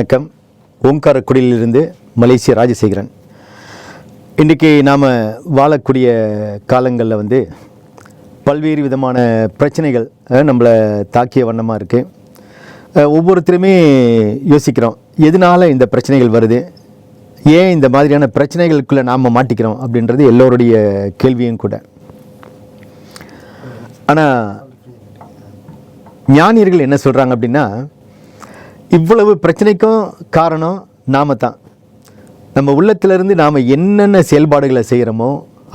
வணக்கம். ஓங்காரக்குடியிலிருந்து மலேசிய ராஜசேகரன். இன்றைக்கி நாம் வாழக்கூடிய காலங்களில் வந்து பல்வேறு விதமான பிரச்சனைகள் நம்மளை தாக்கிய வண்ணமாக இருக்குது ஒவ்வொருத்தருமே யோசிக்கிறோம் எதனால் இந்த பிரச்சனைகள் வருது? ஏன் இந்த மாதிரியான பிரச்சனைகளுக்குள்ளே நாம் மாட்டிக்கிறோம் அப்படின்றது எல்லோருடைய கேள்வியும் கூட. ஆனால் ஞானியர்கள் என்ன சொல்கிறாங்க அப்படின்னா இவ்வளவு பிரச்சனைக்கும் காரணம் நாம தான் நம்ம உள்ளத்திலிருந்து நாம் என்னென்ன செயல்பாடுகளை செய்கிறோமோ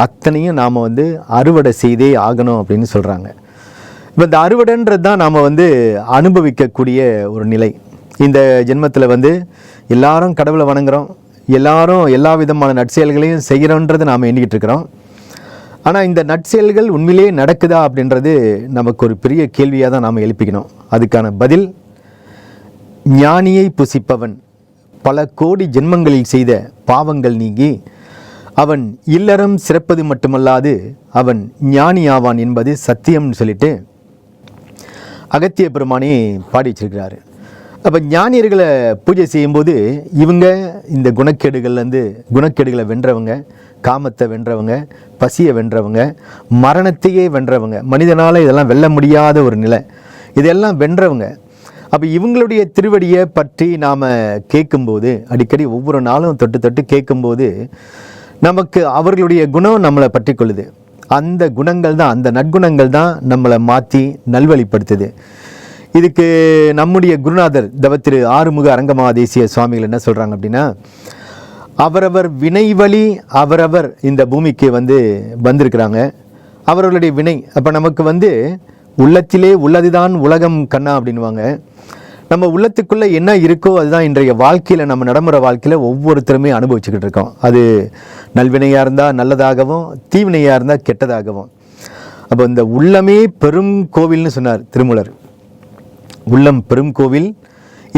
அத்தனையும் நாம் வந்து அறுவடை செய்தே ஆகணும் அப்படின்னு சொல்கிறாங்க இப்போ இந்த அறுவடைன்றது தான் நாம் வந்து அனுபவிக்கக்கூடிய ஒரு நிலை. இந்த ஜென்மத்தில் வந்து எல்லாரும் கடவுளை வணங்குறோம். எல்லாரும் எல்லா விதமான நற்செயல்களையும் செய்கிறோன்றதை நாம் எண்ணிக்கிட்டு இருக்கிறோம். ஆனால் இந்த நற்செயல்கள் உண்மையிலேயே நடக்குதா அப்படின்றது நமக்கு ஒரு பெரிய கேள்வியாக தான் நாம் எழுப்பிக்கணும். அதுக்கான பதில் ஞானியை புசிப்பவன். பல கோடி ஜென்மங்களில் செய்த பாவங்கள் நீங்கி அவன் இல்லறம் சிறப்பது மட்டுமல்லாது அவன் ஞானி ஆவான் என்பது சத்தியம்னு சொல்லிட்டு அகத்திய பெருமானே பாடி வச்சிருக்கிறாரு. அப்போ ஞானியர்களை பூஜை செய்யும்போது இவங்க இந்த குணக்கேடுகள்லேருந்து குணக்கேடுகளை வென்றவங்க காமத்தை வென்றவங்க பசியை வென்றவங்க மரணத்தையே வென்றவங்க மனிதனால் இதெல்லாம் வெல்ல முடியாத ஒரு நிலை. இதெல்லாம் வென்றவங்க அப்போ இவங்களுடைய திருவடியை பற்றி நாம் கேட்கும்போது அடிக்கடி ஒவ்வொரு நாளும் தொட்டு தொட்டு கேட்கும்போது நமக்கு அவர்களுடைய குணம் நம்மளை பற்றி கொள்ளுது அந்த குணங்கள் தான் அந்த நற்குணங்கள் தான் நம்மளை மாற்றி நல்வழிப்படுத்துது. இதுக்கு நம்முடைய குருநாதர் தவத்திரு ஆறுமுக அரங்கமா தேசிய சுவாமிகள் என்ன சொல்கிறாங்க அப்படின்னா அவரவர் வினை வழி அவரவர் இந்த பூமிக்கு வந்து வந்திருக்கிறாங்க. அவர்களுடைய வினை அப்போ நமக்கு வந்து உள்ளத்திலே உள்ளதுதான் உலகம் கண்ணா அப்படின்வாங்க நம்ம உள்ளத்துக்குள்ளே என்ன இருக்கோ அதுதான் இன்றைய வாழ்க்கையில் நம்ம நடைமுறை வாழ்க்கையில் ஒவ்வொருத்தருமே அனுபவிச்சுக்கிட்டு இருக்கோம். அது நல்வினையாக இருந்தால் நல்லதாகவும் தீவினையாக இருந்தால் கெட்டதாகவும். அப்போ இந்த உள்ளமே பெரும் கோவில்னு சொன்னார் திருமூலர். உள்ளம் பெரும் கோவில்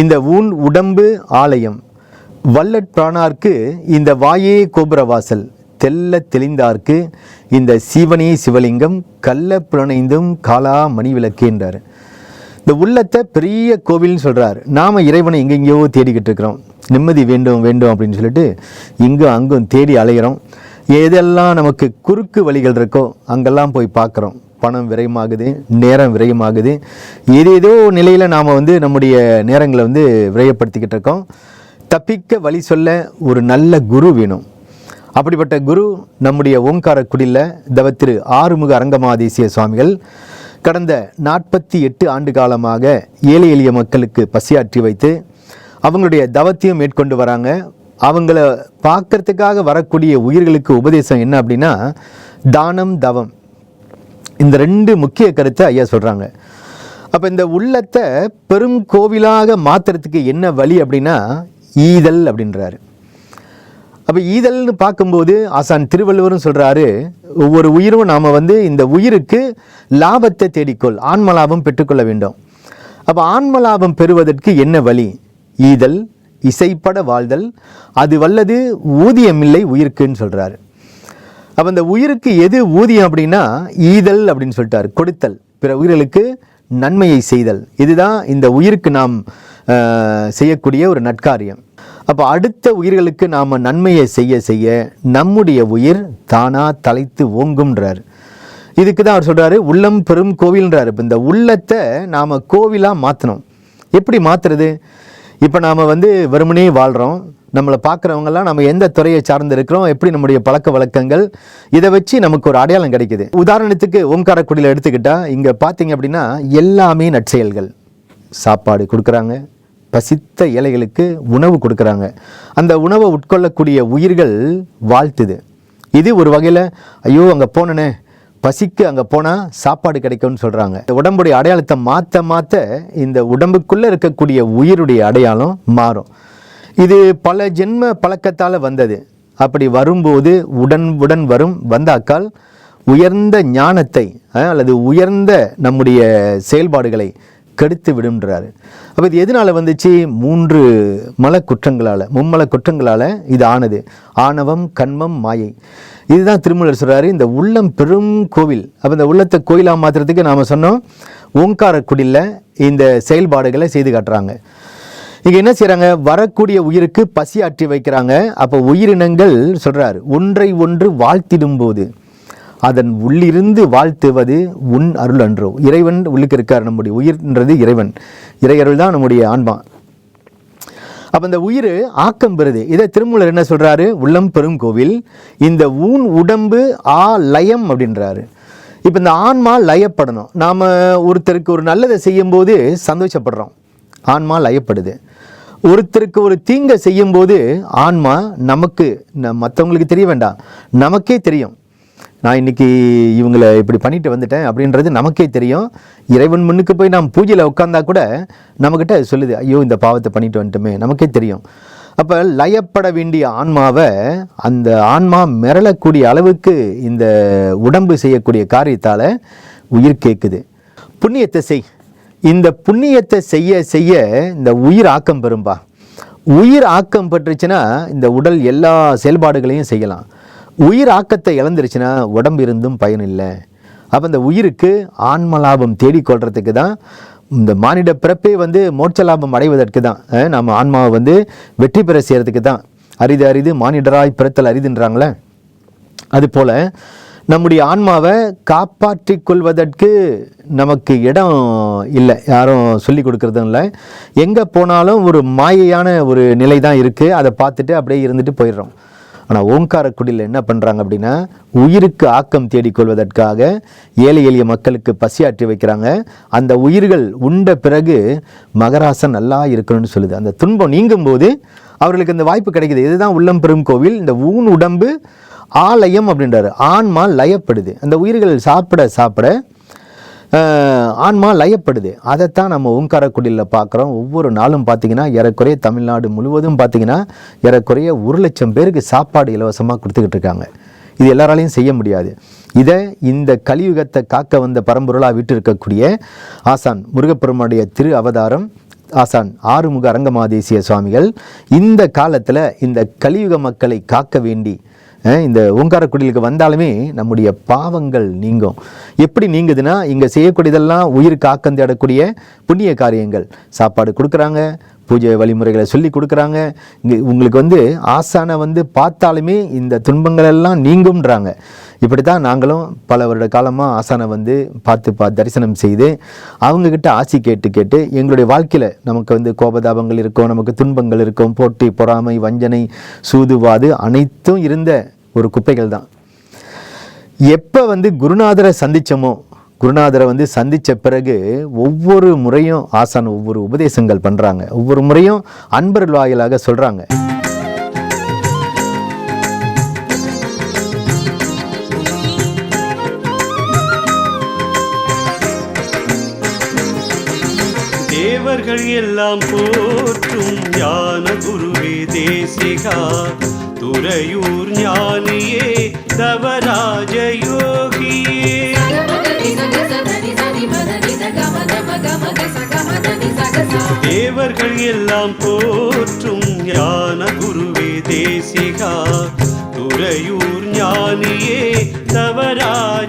இந்த ஊன் உடம்பு ஆலயம். வல்லற் பிராணார்க்கு இந்த வாயே கோபுரவாசல் தெல்ல தெளிந்தார்க்கு இந்த சீவனே சிவலிங்கம் கள்ள புலனைந்தும் காலா மணி விளக்குன்றார் இந்த உள்ளத்தை பெரிய கோவில்னு சொல்கிறார் நாம் இறைவனை எங்கெங்கேயோ தேடிக்கிட்டு இருக்கிறோம். நிம்மதி வேண்டும் வேண்டும் அப்படின்னு சொல்லிட்டு இங்கும் அங்கும் தேடி அலைகிறோம் எதெல்லாம் நமக்கு குறுக்கு வழிகள் இருக்கோ அங்கெல்லாம் போய் பார்க்குறோம். பணம் விரயமாகுது நேரம் விரயமாகுது. ஏதேதோ நிலையில் நாம் வந்து நம்முடைய நேரங்களை வந்து விரயப்படுத்திக்கிட்டு இருக்கோம். தப்பிக்க வழி சொல்ல ஒரு நல்ல குரு வேணும். அப்படிப்பட்ட குரு நம்முடைய ஓங்காரக்குடியில் திரு ஆறுமுக அரங்கமாதேசிய சுவாமிகள் கடந்த நாற்பத்தி எட்டு ஆண்டு காலமாக ஏழை எளிய மக்களுக்கு பசியாற்றி வைத்து அவங்களுடைய தவத்தையும் மேற்கொண்டு வராங்க. அவங்கள பார்க்கறதுக்காக வரக்கூடிய உயிர்களுக்கு உபதேசம் என்ன அப்படின்னா தானம் தவம். இந்த ரெண்டு முக்கிய கருத்தை ஐயா சொல்கிறாங்க அப்போ இந்த உள்ளத்தை பெரும் கோவிலாக மாற்றுறதுக்கு என்ன வழி அப்படின்னா ஈதல் அப்படின்றாரு. அப்போ ஈதல்னு பார்க்கும்போது ஆசான் திருவள்ளுவரும் சொல்கிறாரு ஒவ்வொரு உயிரும் நாம் வந்து இந்த உயிருக்கு லாபத்தை தேடிக்கொள் ஆன்ம லாபம் பெற்றுக்கொள்ள வேண்டும். அப்போ ஆன்ம லாபம் பெறுவதற்கு என்ன வழி? ஈதல் இசைப்பட வாழ்தல் அது வல்லது ஊதியமில்லை உயிர்க்குன்னு சொல்கிறாரு அப்போ இந்த உயிருக்கு எது ஊதியம் அப்படின்னா ஈதல் அப்படின்னு சொல்லிட்டார் கொடுத்தல். பிற உயிர்களுக்கு நன்மையை செய்தல். இதுதான் இந்த உயிருக்கு நாம் செய்யக்கூடிய ஒரு நட்காரியம் அப்போ அடுத்த உயிர்களுக்கு நாம் நன்மையை செய்ய செய்ய நம்முடைய உயிர் தானாக தலைத்து ஓங்கும்ன்றார். இதுக்கு தான் அவர் சொல்கிறாரு உள்ளம் பெரும் கோவில்ன்றார். இப்போ இந்த உள்ளத்தை நாம் கோவிலாக மாற்றணும் எப்படி மாற்றுறது இப்போ நாம் வந்து வெறுமனே வாழ்கிறோம் நம்மளை பார்க்குறவங்கெல்லாம் நம்ம எந்த துறையை சார்ந்து இருக்கிறோம் எப்படி நம்முடைய பழக்க வழக்கங்கள்? இதை வச்சு நமக்கு ஒரு அடையாளம் கிடைக்குது. உதாரணத்துக்கு ஓம்காரக்குடியில் எடுத்துக்கிட்டால் இங்கே பார்த்தீங்க அப்படின்னா எல்லாமே நற்செயல்கள். சாப்பாடு கொடுக்குறாங்க. பசித்த ஏழைகளுக்கு உணவு கொடுக்குறாங்க. அந்த உணவை உட்கொள்ளக்கூடிய உயிர்கள் வாழ்த்துது. இது ஒரு வகையில் ஐயோ அங்கே போனனே பசிக்கு அங்கே போனால் சாப்பாடு கிடைக்கும்னு சொல்கிறாங்க உடம்புடைய அடையாளத்தை மாற்ற மாற்ற இந்த உடம்புக்குள்ளே இருக்கக்கூடிய உயிருடைய அடையாளம் மாறும். இது பல ஜென்ம பழக்கத்தால் வந்தது. அப்படி வரும்போது உடன் உடன் வரும் வந்தாக்கால் உயர்ந்த ஞானத்தை அல்லது உயர்ந்த நம்முடைய செயல்பாடுகளை கெடுத்து விடும்ன்றாரு. அப்போ இது எதனால் வந்துச்சு? மூன்று மல குற்றங்களால் மும்மல குற்றங்களால் இது ஆனது. ஆணவம் கண்மம் மாயை. இதுதான் திருமூலர் சொல்கிறாரு இந்த உள்ளம் பெரும் கோவில். அப்போ இந்த உள்ளத்தை கோயிலாக மாற்றுறதுக்கு நாம் சொன்னோம் ஓங்காரக்குடியில் இந்த செயல்பாடுகளை செய்து காட்டுறாங்க. இங்கே என்ன செய்கிறாங்க வரக்கூடிய உயிருக்கு பசி ஆற்றி வைக்கிறாங்க. அப்போ உயிரினங்கள் சொல்கிறார் ஒன்றை ஒன்று வாழ்த்திடும் போது அதன் உள்ளிருந்து வாழ்த்துவது உன் அருள் அன்றோ. இறைவன் உள்ளுக்கு இருக்கார் நம்முடைய உயிர்ன்றது இறைவன். இறையருள் தான் நம்முடைய ஆன்மா. அப்போ இந்த உயிர் ஆக்கம் பெறுது. இதை திருமூலர் என்ன சொல்கிறாரு உள்ளம் பெரும் கோவில். இந்த ஊன் உடம்பு ஆ லயம் அப்படின்றாரு. இப்போ இந்த ஆன்மா லயப்படணும். நாம் ஒருத்தருக்கு ஒரு நல்லதை செய்யும்போது சந்தோஷப்படுறோம். ஆன்மா லயப்படுது. ஒருத்தருக்கு ஒரு தீங்கை செய்யும்போது ஆன்மா நமக்கு மற்றவங்களுக்கு தெரிய வேண்டாம். நமக்கே தெரியும். நான் இன்னைக்கு இவங்களை இப்படி பண்ணிட்டு வந்துட்டேன் அப்படின்றது நமக்கே தெரியும். இறைவன் முன்னுக்கு போய் நாம் பூஜையில் உட்காந்தா கூட நம்மக்கிட்ட சொல்லுது ஐயோ இந்த பாவத்தை பண்ணிட்டு வந்துட்டோமே. நமக்கே தெரியும். அப்போ லயப்பட வேண்டிய ஆன்மாவை அந்த ஆன்மா மிரளக்கூடிய அளவுக்கு இந்த உடம்பு செய்யக்கூடிய காரியத்தால் உயிர் கேட்குது புண்ணியத்தை செய். இந்த புண்ணியத்தை செய்ய செய்ய இந்த உயிர் ஆக்கம் பெறும்பா. உயிர் ஆக்கம் பெற்றுச்சுன்னா இந்த உடல் எல்லா செயல்பாடுகளையும் செய்யலாம். உயிர் ஆக்கத்தை இழந்துருச்சுன்னா உடம்பு இருந்தும் பயன் இல்லை அப்போ இந்த உயிருக்கு ஆன்ம லாபம் தேடிக்கொள்றதுக்கு தான் இந்த மானிட பிறப்பே வந்து மோட்ச லாபம் அடைவதற்கு தான் நம்ம ஆன்மாவை வந்து வெற்றி பெற செய்கிறதுக்கு தான். அரிது அரிது மானிடராய் பிறத்தல் அரிதுன்றாங்களே? அதுபோல் நம்முடைய ஆன்மாவை காப்பாற்றிக் கொள்வதற்கு நமக்கு இடம் இல்லை. யாரும் சொல்லி கொடுக்குறதும் இல்லை. எங்கே போனாலும் ஒரு மாயையான ஒரு நிலை தான் இருக்குது அதை பார்த்துட்டு அப்படியே இருந்துட்டு போயிடுறோம். ஆனால் ஓங்காரக்குடியில் என்ன பண்ணுறாங்க அப்படின்னா உயிருக்கு ஆக்கம் தேடிக்கொள்வதற்காக ஏழை எளிய மக்களுக்கு பசியாற்றி வைக்கிறாங்க. அந்த உயிர்கள் உண்ட பிறகு மகராசன் நல்லா இருக்கணும்னு சொல்லுது. அந்த துன்பம் நீங்கும் போது அவர்களுக்கு அந்த வாய்ப்பு கிடைக்குது. இதுதான் உள்ளம் பெரும் கோவில். இந்த ஊன் உடம்பு ஆலயம் அப்படின்றாரு. ஆன்மா லயப்படுது. அந்த உயிர்கள் சாப்பிட சாப்பிட ஆன்மா லயப்படுது. அதைத்தான் நம்ம ஓங்காரக்குடியில் பார்க்குறோம். ஒவ்வொரு நாளும் பார்த்தீங்கன்னா ஏறக்குறைய தமிழ்நாடு முழுவதும் பார்த்திங்கன்னா ஏறக்குறைய ஒரு லட்சம் பேருக்கு சாப்பாடு இலவசமாக கொடுத்துக்கிட்டு இருக்காங்க. இது எல்லாராலையும் செய்ய முடியாது. இதை இந்த கலியுகத்தை காக்க வந்த பரம்பொருளாக விட்டு இருக்கக்கூடிய ஆசான் முருகப்பெருமானுடைய திரு அவதாரம் ஆசான் ஆறுமுக அரங்கமாதேசிய சுவாமிகள் இந்த காலத்தில் இந்த கலியுக மக்களை காக்க வேண்டி இந்த இந்த ஓங்காரக்குடிலுக்கு வந்தாலுமே நம்முடைய பாவங்கள் நீங்கும். எப்படி நீங்குதுன்னா இங்கே செய்யக்கூடியதெல்லாம் உயிருக்கு ஆக்கம் தேடக்கூடிய புண்ணிய காரியங்கள். சாப்பாடு கொடுக்குறாங்க பூஜை வழிமுறைகளை சொல்லி கொடுக்குறாங்க. இங்கே உங்களுக்கு வந்து ஆசானை வந்து பார்த்தாலுமே இந்த துன்பங்கள் எல்லாம் நீங்கும்ன்றாங்க. இப்படி தான் நாங்களும் பல வருட காலமாக ஆசானை வந்து பார்த்து பா தரிசனம் செய்து அவங்கக்கிட்ட ஆசி கேட்டு கேட்டு எங்களுடைய வாழ்க்கையில் நமக்கு வந்து கோபதாபங்கள் இருக்கும் நமக்கு துன்பங்கள் இருக்கும் போட்டி பொறாமை வஞ்சனை சூதுவாது அனைத்தும் இருந்த ஒரு குப்பைகள் தான் எப்போ வந்து குருநாதரை சந்திச்சோமோ குருநாதரை வந்து சந்திச்ச பிறகு ஒவ்வொரு முறையும் ஆசான் ஒவ்வொரு உபதேசங்கள் பண்றாங்க. ஒவ்வொரு முறையும் அன்பர்கள் வாயிலாக சொல்றாங்க. தேவர்கள் எல்லாம் போற்றும் ஞான குருவே தேசிகா துறையூர் ஞானியே தவராஜ யோகியே. தேவர்கள் எல்லாம் போற்றும் ஞான குருவே தேசிகா. துறையூர் ஞானியே தவராஜ